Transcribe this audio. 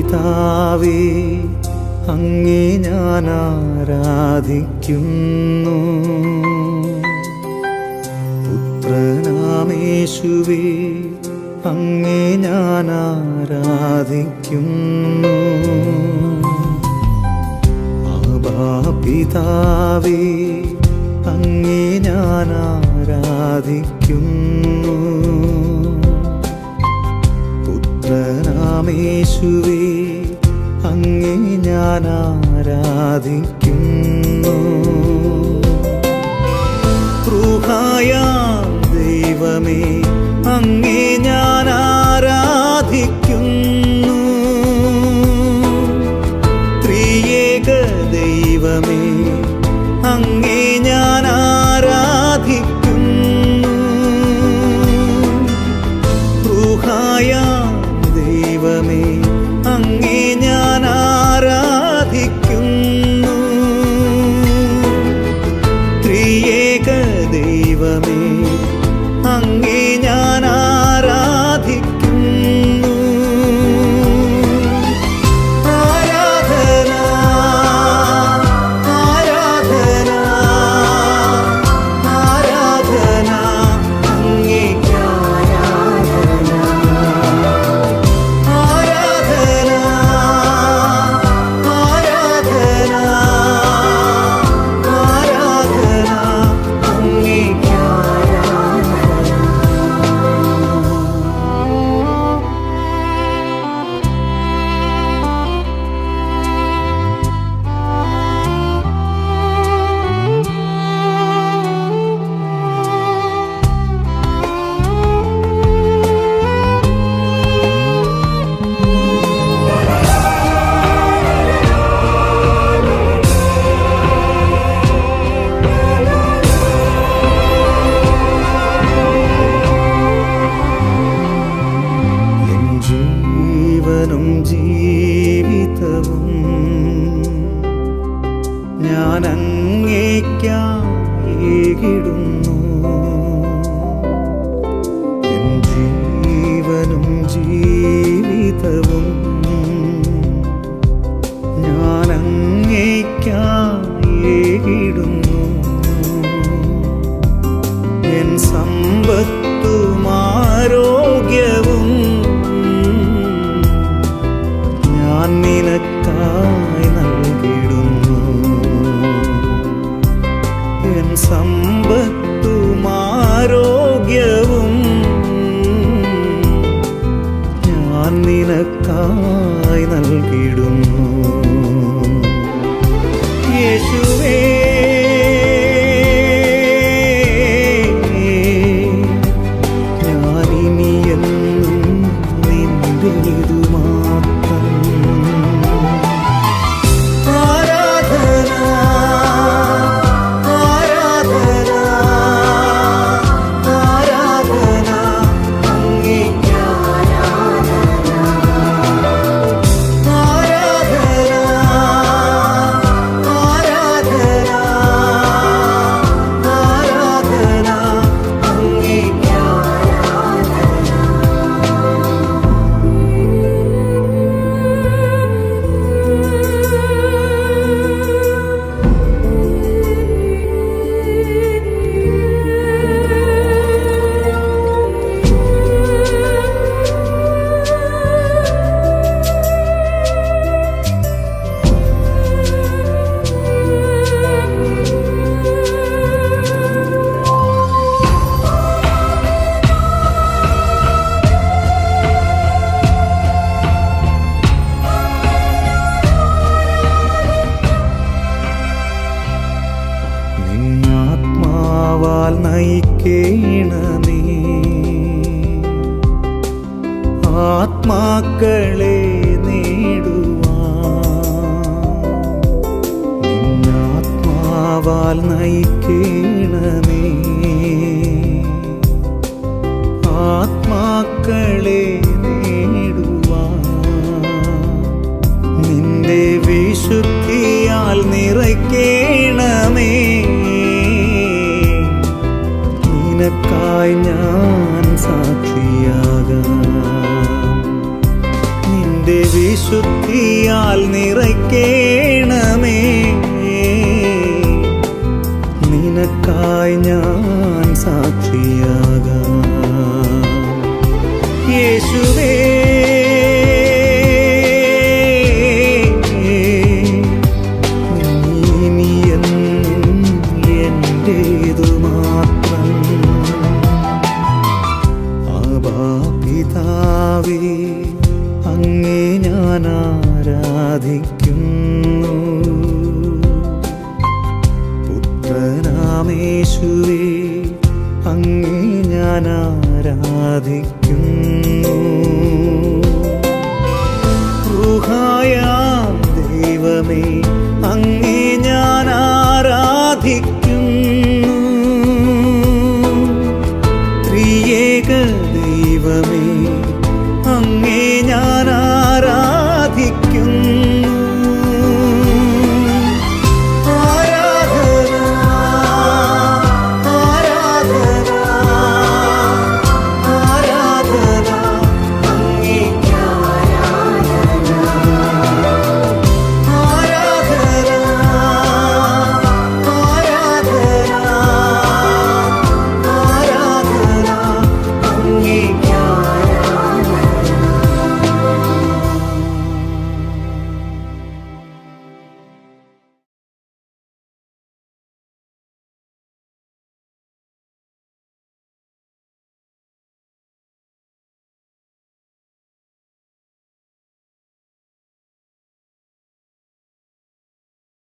പിതാവേ അങ്ങേ ഞാൻ ആരാധിക്കുന്നു. പുത്രനാമേശുവേ അങ്ങേ ഞാൻ ആരാധിക്കുന്നു. പിതാവേ അങ്ങേ ഞാൻ ആരാധിക്കുന്നു. അങ്ങേ ഞാൻ ആരാധിക്കുന്നു. ദൈവമേ. ജീവിതവും ഞാൻ ആരോഗ്യവും ഞാൻ നിനക്കായി നൽകിടുന്നു യേശുവേ നയിക്കേണമേ. ആത്മാക്കളെ നേടുവാൻ നിന്റെ വിശുദ്ധിയാൽ നിറയ്ക്കണമേ. നിനക്കായി ഞാൻ സാക്ഷിയാകാം. നിന്റെ വിശുദ്ധിയാൽ നിറയ്ക്കേണമേ. നിനക്കായി ഞാൻ സാക്ഷിയാകാം. അങ്ങേ ഞാൻ ആരാധിക്കുന്നു പുത്രനാമേശുവേ അങ്ങേ ഞാൻ ആരാധിക്കുന്നു. ൂഹായാം ദൈവമേ അങ്ങേ ഞാൻ ആരാധിക്കുന്നു. ദൈവമേ